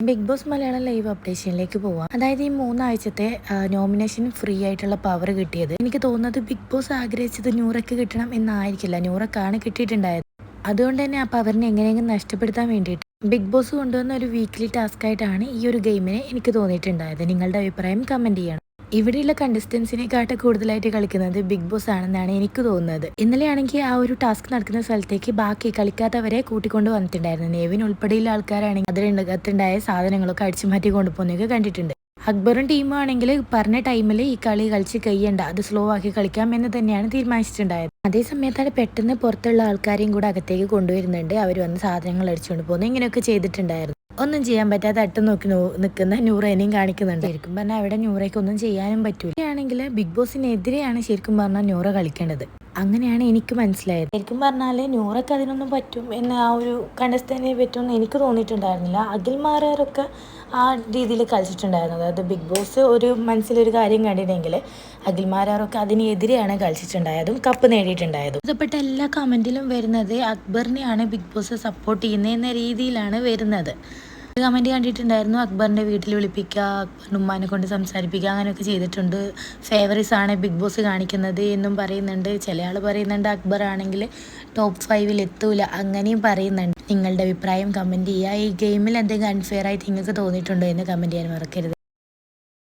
Big boss Malayalam live അപ്ഡേഷനിലേക്ക് പോവാം. അതായത് ഈ മൂന്നാഴ്ചത്തെ നോമിനേഷൻ ഫ്രീ ആയിട്ടുള്ള പവർ കിട്ടിയത്. എനിക്ക് തോന്നുന്നത് ബിഗ് ബോസ് ആഗ്രഹിച്ചത് ന്യൂറക്ക് കിട്ടണം എന്നായിരിക്കില്ല. ന്യൂറക്കാണ് കിട്ടിയിട്ടുണ്ടായത്. അതുകൊണ്ട് തന്നെ ആ പവറിനെ എങ്ങനെയെങ്കിലും നഷ്ടപ്പെടുത്താൻ വേണ്ടിയിട്ട് ബിഗ് ബോസ് കൊണ്ടുവന്ന ഒരു വീക്ക്ലി ടാസ്ക് ആയിട്ടാണ് ഈ ഒരു ഗെയിമിനെ എനിക്ക് തോന്നിയിട്ടുണ്ടായത്. നിങ്ങളുടെ അഭിപ്രായം കമന്റ് ചെയ്യണം. ഇവിടെയുള്ള കണ്ടസ്റ്റൻസിനെക്കാട്ട് കൂടുതലായിട്ട് കളിക്കുന്നത് ബിഗ് ബോസ് ആണെന്നാണ് എനിക്ക് തോന്നുന്നത്. ഇന്നലെയാണെങ്കിൽ ആ ഒരു ടാസ്ക് നടക്കുന്ന സ്ഥലത്തേക്ക് ബാക്കി കളിക്കാത്തവരെ കൂട്ടിക്കൊണ്ട് വന്നിട്ടുണ്ടായിരുന്നു. നേവിൻ ഉൾപ്പെടെയുള്ള ആൾക്കാരാണെങ്കിൽ അതിനകത്തുണ്ടായ സാധനങ്ങളൊക്കെ അടിച്ചു മാറ്റി കൊണ്ടുപോകുന്നതൊക്കെ കണ്ടിട്ടുണ്ട്. അക്ബറും ടീമും ആണെങ്കിൽ പറഞ്ഞ ടൈമിൽ ഈ കളി കളിച്ച് കഴിയണ്ട അത് സ്ലോ ആക്കി കളിക്കാം എന്ന് തന്നെയാണ് തീരുമാനിച്ചിട്ടുണ്ടായത്. അതേ സമയത്താണ് പെട്ടെന്ന് പുറത്തുള്ള ആൾക്കാരെയും കൂടെ അകത്തേക്ക് കൊണ്ടുവരുന്നുണ്ട്. അവർ വന്ന് സാധനങ്ങൾ അടിച്ചുകൊണ്ട് പോകുന്നു. ഇങ്ങനെയൊക്കെ ചെയ്തിട്ടുണ്ടായിരുന്നു. ഒന്നും ചെയ്യാൻ പറ്റാതെ അട്ട് നോക്കി നിൽക്കുന്ന നൂറേനെയും കാണിക്കുന്നുണ്ട്. ശരിക്കും പറഞ്ഞാൽ അവിടെ നൂറയ്ക്ക് ഒന്നും ചെയ്യാനും പറ്റൂല. ആണെങ്കിൽ ബിഗ് ബോസിനെതിരെയാണ് ശരിക്കും പറഞ്ഞാൽ നൂറ കളിക്കേണ്ടത്. അങ്ങനെയാണ് എനിക്ക് മനസ്സിലായത്. ശരിക്കും പറഞ്ഞാൽ നൂറയ്ക്ക് അതിനൊന്നും പറ്റും എന്ന് ആ ഒരു കണ്ടസ്ഥനെ പറ്റുമെന്ന് എനിക്ക് തോന്നിയിട്ടുണ്ടായിരുന്നില്ല. അഖിൽമാരൊക്കെ ആ രീതിയിൽ കളിച്ചിട്ടുണ്ടായിരുന്നത് അതായത് ബിഗ് ബോസ് ഒരു മനസ്സിലൊരു കാര്യം കണ്ടിട്ടുണ്ടെങ്കിൽ അഖിൽമാരൊക്കെ അതിനെതിരെയാണ് കളിച്ചിട്ടുണ്ടായതും കപ്പ് നേടിയിട്ടുണ്ടായതും. ഇതപ്പെട്ട എല്ലാ കമന്റിലും വരുന്നത് അക്ബറിനെയാണ് ബിഗ് ബോസ് സപ്പോർട്ട് ചെയ്യുന്നത് എന്ന രീതിയിലാണ് വരുന്നത്. കമന്റ് കണ്ടിട്ടുണ്ടായിരുന്നു അക്ബറിന്റെ വീട്ടിൽ വിളിപ്പിക്കുക അക്ബറിന്റെ ഉമ്മാനെ കൊണ്ട് സംസാരിപ്പിക്കുക അങ്ങനെയൊക്കെ ചെയ്തിട്ടുണ്ട്. ഫേവറീസ് ആണ് ബിഗ് ബോസ് കാണിക്കുന്നത് എന്നും പറയുന്നുണ്ട്. ചില ആൾ പറയുന്നുണ്ട് അക്ബർ ആണെങ്കിൽ ടോപ്പ് ഫൈവിൽ എത്തൂല അങ്ങനെയും പറയുന്നുണ്ട്. നിങ്ങളുടെ അഭിപ്രായം കമന്റ് ചെയ്യുക. ഈ ഗെയിമിൽ എന്തെങ്കിലും അൺഫെയർ ആയിട്ട് നിങ്ങൾക്ക് തോന്നിയിട്ടുണ്ടോ എന്ന് കമന്റ് ചെയ്യാൻ മറക്കരുത്.